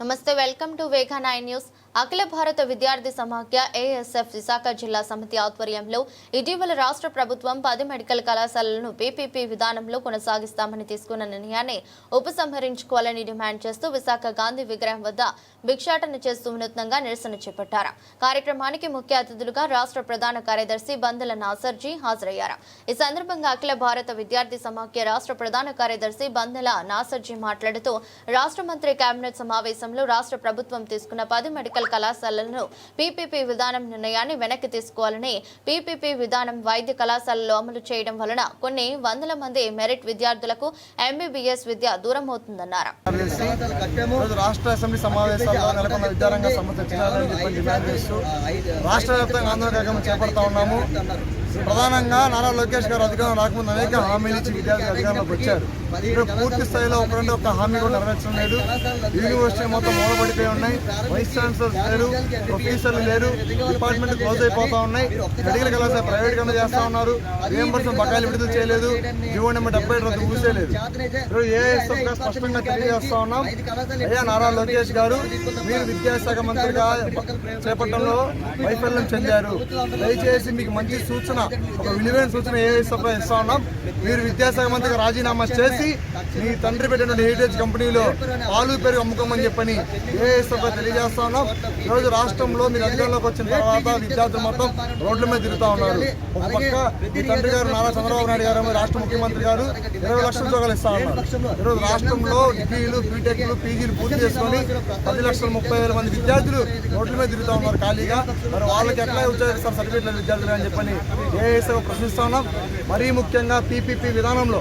నమస్తే welcome to Vega nine news అఖిల భారత విద్యార్థి సమాఖ్య ఏఎస్ఎఫ్ విశాఖ జిల్లా సమితి ఆధ్వర్యంలో ఇటీవల రాష్ట్ర ప్రభుత్వం పది మెడికల్ కళాశాలలను పీపీపీ విధానంలో కొనసాగిస్తామని తీసుకున్న నిర్ణయాన్ని ఉపసంహరించుకోవాలని డిమాండ్ చేస్తూ విశాఖ గాంధీ విగ్రహం వద్ద భిక్షాటన చేస్తూ వినూత్నంగా నిరసన చేపట్టారు. కార్యక్రమానికి ముఖ్య అతిథులుగా రాష్ట్ర ప్రధాన కార్యదర్శి బందల నాసర్జీ హాజరయ్యారు. ఈ సందర్భంగా అఖిల భారత విద్యార్థి సమాఖ్య రాష్ట్ర ప్రధాన కార్యదర్శి బందల నాసర్జీ మాట్లాడుతూ రాష్ట్ర మంత్రి కేబినెట్ సమావేశంలో రాష్ట్ర ప్రభుత్వం తీసుకున్న పది మెడికల్ మెడికల్ కళాశాలలను పీపీపీ విధానం నిర్ణయాన్ని వెనక్కి తీసుకోవాలని పీపీపీ విధానం వైద్య కళాశాలలో అమలు చేయడం వలన కొన్ని వందల మంది మెరిట్ విద్యార్థులకు ఎంబీబీఎస్ విద్య దూరం అవుతుందన్నారు రాష్ట్ర అసెంబ్లీ సమావేశాల్లో నెలకొన్న విద్యారంగ సమస్య రాష్ట్ర వ్యాప్తంగా ఆందోళన కార్యక్రమం చేపడతా ఉన్నాము. ప్రధానంగా నారా లోకేష్ గారు అధికారం రాకముందు అనేక హామీలు ఇచ్చి విద్యార్థులు అధికారంలోకి వచ్చారు. ఇప్పుడు పూర్తి స్థాయిలో ఒకరంటే ఒక హామీ కూడా నెరవేర్చడం లేదు. యూనివర్సిటీ మొత్తం మూలపడిపోయి ఉన్నాయి. వైస్ ఛాన్సలర్స్ లేరు ప్రొఫెసర్లు లేరు డిపార్ట్మెంట్ క్లోజ్ అయిపోతా ఉన్నాయి. మెడికల్ కళాశాల ప్రైవేటీకరణ చేస్తా ఉన్నారు. రియంబర్స్మెంట్ బకాయిలు విడుదల చేయలేదు. జీవో నెంబర్ డెబ్బై ఏడు రద్దు కూసేయలేదు ఇప్పుడు ఏఎస్ఎఫ్గా స్పష్టంగా తెలియజేస్తా ఉన్నాం. అయ్యా నారా లోకేష్ గారు మీరు విద్యాశాఖ మంత్రిగా చేపట్టడంలో వైఫల్యం చెందారు. దయచేసి మీకు మంచి సూచన ఒక విలువైన సూచన ఏఎస్ఎఫ్ ఇస్తా ఉన్నాం. మీరు విద్యాశాఖ మంత్రిగా రాజీనామా చేసి మీ తండ్రి పెట్టిన హెరిటేజ్ కంపెనీలో పాలు పెరుగు అమ్ముకోమని చెప్పని ఏఎస్ఎఫ్ తెలియజేస్తా ఉన్నాం. ఈరోజు రాష్ట్రంలో మీరు అధికారంలోకి వచ్చిన తర్వాత విద్యార్థులు మొత్తం రోడ్ల మీద తిరుగుతా ఉన్నారు. ఒక పక్క మీ తండ్రి గారు నారా చంద్రబాబు నాయుడు గారు రాష్ట్ర ముఖ్యమంత్రి గారు ఇరవై లక్షల ఉద్యోగాలు ఇస్తా ఉన్నారు. ఈరోజు రాష్ట్రంలో డిగ్రీలు బీటెక్లు పీజీలు పూర్తి చేసుకొని పది లక్షల ముప్పై వేల మంది విద్యార్థులు రోడ్ల మీద తిరుగుతూ ఉన్నారు ఖాళీగా. మరి వాళ్ళకి ఎట్లా ఉద్యోగిస్తారు సర్టిఫికేట్ల విద్యార్థులు అని చెప్పని ఏఎస్ఐ ప్రశ్నిస్తూ ఉన్నాం. మరీ ముఖ్యంగా పీపీపీ విధానంలో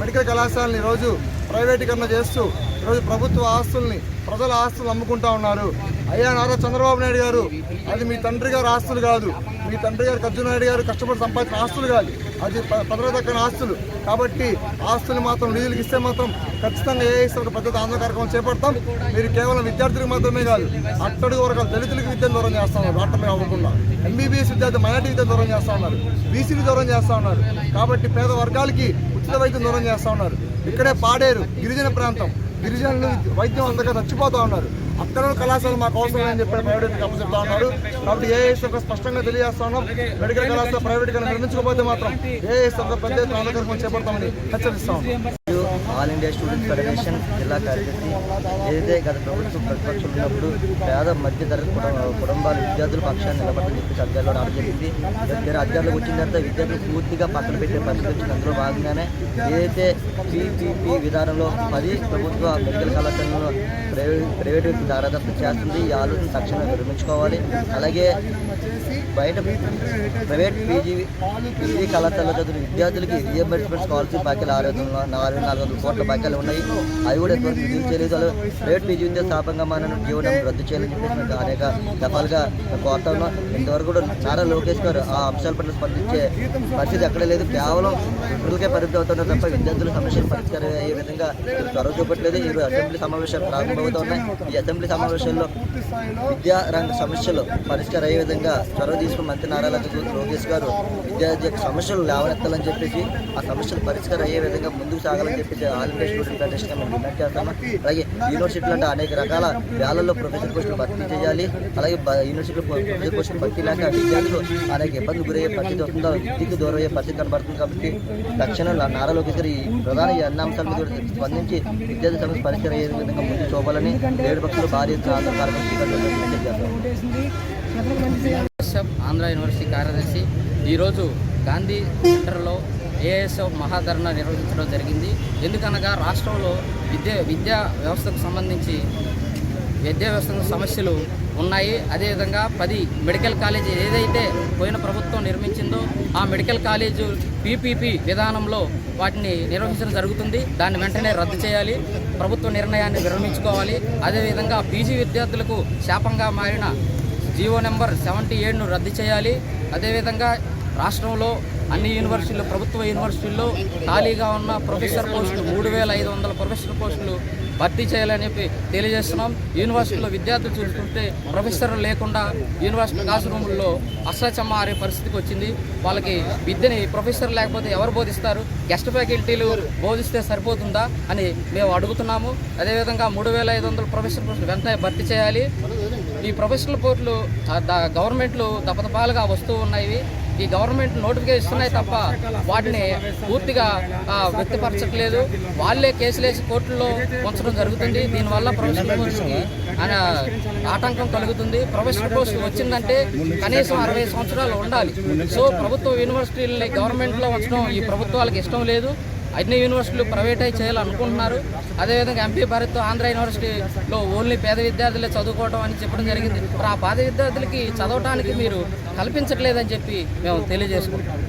మెడికల్ కళాశాలని రోజు ప్రైవేటీకరణ చేస్తూ ఈరోజు ప్రభుత్వ ఆస్తుల్ని ప్రజల ఆస్తులు అమ్ముకుంటా ఉన్నారు. అయ్యా నారా చంద్రబాబు నాయుడు గారు అది మీ తండ్రి గారు ఆస్తులు కాదు. మీ తండ్రి గారు కర్జున నాయుడు గారు కష్టపడి సంపాదించిన ఆస్తులు కాదు. అది ప- పదవి ఆస్తులు. కాబట్టి ఆస్తులు మాత్రం నిధులకు ఇస్తే మాత్రం ఖచ్చితంగా ఏ ఇస్తే ఒక పెద్ద ఆందోళన కార్యక్రమం చేపడతాం. మీరు కేవలం విద్యార్థులకు మాత్రమే కాదు అట్టడుగు వరకు దళితులకు విద్యను దూరం చేస్తా ఉన్నారు. డాక్టర్లు అవ్వకుండా ఎంబీబీఎస్ విద్యార్థి మైనార్టీ విద్యను దూరం చేస్తా ఉన్నారు. బీసీలు దూరం చేస్తా ఉన్నారు. కాబట్టి పేద వర్గాలకి ఉచిత వైద్యం దూరం చేస్తా ఉన్నారు. ఇక్కడే పాడేరు గిరిజన ప్రాంతం. గిరిజనులు వైద్యం అందరికీ చచ్చిపోతా ఉన్నారు. అక్కడ కళాశాల మాకు అవసరం అని చెప్పి ప్రైవేట్ కంపెనీ చెప్తా ఉన్నారు. కాబట్టి ఏఎస్ స్పష్టంగా తెలియజేస్తా ఉన్నాం. మెడికల్ కళాశాల ప్రైవేట్గా నిర్మించకపోతే మాత్రం ఏఎస్ పెద్ద ఎత్తున ఆందోళన చేపడతామని హెచ్చరిస్తా ఉన్నాం. ఆల్ ఇండియా స్టూడెంట్స్ ఫెడరేషన్ జిల్లా కార్యదర్శి ఏదైతే గత ప్రభుత్వం ప్రతిపక్షం ఉన్నప్పుడు పేద మధ్యతరగతి కుటుంబాల విద్యార్థుల పక్షాన్ని నిలబడని చెప్పేసి అధికారులు రావడం జరిగింది. దగ్గర అధికారులకు వచ్చిన తర్వాత విద్యార్థులు పూర్తిగా పక్కన పెట్టే పరిస్థితి వచ్చింది. అందులో భాగంగానే ఏదైతే పీపీపీ విధానంలో పది ప్రభుత్వ మెడికల్ కళాశాలలో ప్రైవేట్ ప్రైవేట్ వ్యక్తి దారాదత్తం చేస్తుంది. ఈ ఆలోచన తక్షణం విరమించుకోవాలి అలాగే బయట ప్రైవేట్ పీజీ పీజీ కళాశాలలో చదువుతున్న విద్యార్థులకి రియంబర్స్మెంట్ స్కాలర్షిప్ బాకీలు ఆరు వందల నాలుగు నాలుగు వందల కోట్ల బాకీలు ఉన్నాయి. అవి కూడా ఎంతవరకు విడుదల చేయలేదు. ప్రైవేట్ పీజీ విద్యా స్థాపంగా మనం జీవనం రద్దు చేయాలని చెప్పేసి అనేక దఫాలుగా కోరుతా ఉన్నాం. ఇంతవరకు కూడా నారా లోకేష్ గారు ఆ అంశాల పట్ల స్పందించే పరిస్థితి ఎక్కడ లేదు. కేవలం ఇప్పటికే పరిమితి అవుతున్నారు తప్ప విద్యార్థుల సమస్యలు పరిష్కారం అయ్యే విధంగా చొరవ చూపట్లేదు. ఈరోజు అసెంబ్లీ సమావేశాలు ప్రారంభమవుతూ ఉన్నాయి ఈ అసెంబ్లీ సమావేశంలో విద్యా రంగ సమస్యలు పరిష్కారం అయ్యే విధంగా చొరవ తీసుకున్న మంత్రి నారా లోకేష్ గారు విద్యార్థి యొక్క సమస్యలు లేవనెత్తాలని చెప్పేసి ఆ సమస్యలు పరిష్కారం అయ్యే విధంగా ముందుకు సాగాలని చెప్పేసి ఆల్ ఇండియా స్టూడెంట్ ఫెడరేషన్ మేము డిమాండ్ చేస్తాము అలాగే యూనివర్సిటీలు అంటే అనేక రకాల వేళల్లో ప్రొఫెసర్ పోస్టులు భర్తీ చేయాలి. అలాగే యూనివర్సిటీ ప్రొఫెసర్ పోస్టులు భర్తీ లేక విద్యార్థులు అనేక ఇబ్బంది గురయ్యే పరిస్థితి వస్తుందో విద్యకు దూరం అయ్యే పరిస్థితి కనబడుతుంది కాబట్టి తక్షణం నారా లోకేష్ గారు ఈ ప్రధాన ఈ అన్ని అంశాల మీద స్పందించి విద్యార్థి సమస్య పరిష్కారం అయ్యే విధంగా ముందుకు చూపాలని ఆంధ్ర యూనివర్సిటీ కార్యదర్శి ఈరోజు గాంధీ సెంటర్లో ఏఎస్ఎఫ్ మహాధరణ నిర్వహించడం జరిగింది. ఎందుకనగా రాష్ట్రంలో విద్య విద్యా వ్యవస్థకు సంబంధించి విద్యా వ్యవస్థకు సమస్యలు ఉన్నాయి. అదేవిధంగా పది మెడికల్ కాలేజీ ఏదైతే పోయిన ప్రభుత్వం నిర్మించిందో ఆ మెడికల్ కాలేజు పీపీపీ విధానంలో వాటిని నిర్వహించడం జరుగుతుంది. దాన్ని వెంటనే రద్దు చేయాలి. ప్రభుత్వ నిర్ణయాన్ని విరమించుకోవాలి. అదేవిధంగా పీజీ విద్యార్థులకు శాపంగా మారిన జీవో నెంబర్ సెవెంటీ ఏడును రద్దు చేయాలి. అదేవిధంగా రాష్ట్రంలో అన్ని యూనివర్సిటీలు ప్రభుత్వ యూనివర్సిటీల్లో ఖాళీగా ఉన్న ప్రొఫెసర్ పోస్టులు మూడు వేల ఐదు వందల ప్రొఫెసర్ పోస్టులు భర్తీ చేయాలని చెప్పి తెలియజేస్తున్నాం. యూనివర్సిటీలో విద్యార్థులు చూసుకుంటే ప్రొఫెసర్లు లేకుండా యూనివర్సిటీ క్లాస్ రూముల్లో అష్టాచమ్మ ఆరే పరిస్థితికి వచ్చింది. వాళ్ళకి విద్యని ప్రొఫెసర్ లేకపోతే ఎవరు బోధిస్తారు? గెస్ట్ ఫ్యాకల్టీలు బోధిస్తే సరిపోతుందా అని మేము అడుగుతున్నాము. అదేవిధంగా మూడు వేల ఐదు వందల ప్రొఫెసర్ పోస్టులు వెంటనే భర్తీ చేయాలి. ఈ ప్రొఫెషనల్ పోస్టులు గవర్నమెంట్లు దపదపాలుగా వస్తూ ఉన్నాయి. ఈ గవర్నమెంట్ నోటిఫికేషన్ ఇస్తున్నాయి తప్ప వాటిని పూర్తిగా వ్యక్తపరచట్లేదు. వాళ్ళే కేసులు వేసి కోర్టుల్లో ఉంచడం జరుగుతుంది. దీనివల్ల ప్రొఫెషనల్ కోర్సుకి ఆయన ఆటంకం కలుగుతుంది. ప్రొఫెషనల్ కోర్సు వచ్చిందంటే కనీసం అరవై సంవత్సరాలు ఉండాలి. సో ప్రభుత్వ యూనివర్సిటీలని గవర్నమెంట్లో ఉంచడం ఈ ప్రభుత్వాలకు ఇష్టం లేదు. అన్ని యూనివర్సిటీలు ప్రైవేటైజ్ చేయాలనుకుంటున్నారు. అదేవిధంగా ఎంపీ భారత్ ఆంధ్ర యూనివర్సిటీలో ఓన్లీ పేద విద్యార్థులే చదువుకోవడం అని చెప్పడం జరిగింది. మరి ఆ పేద విద్యార్థులకి చదవటానికి మీరు కల్పించట్లేదని చెప్పి మేము తెలియజేసుకుంటాం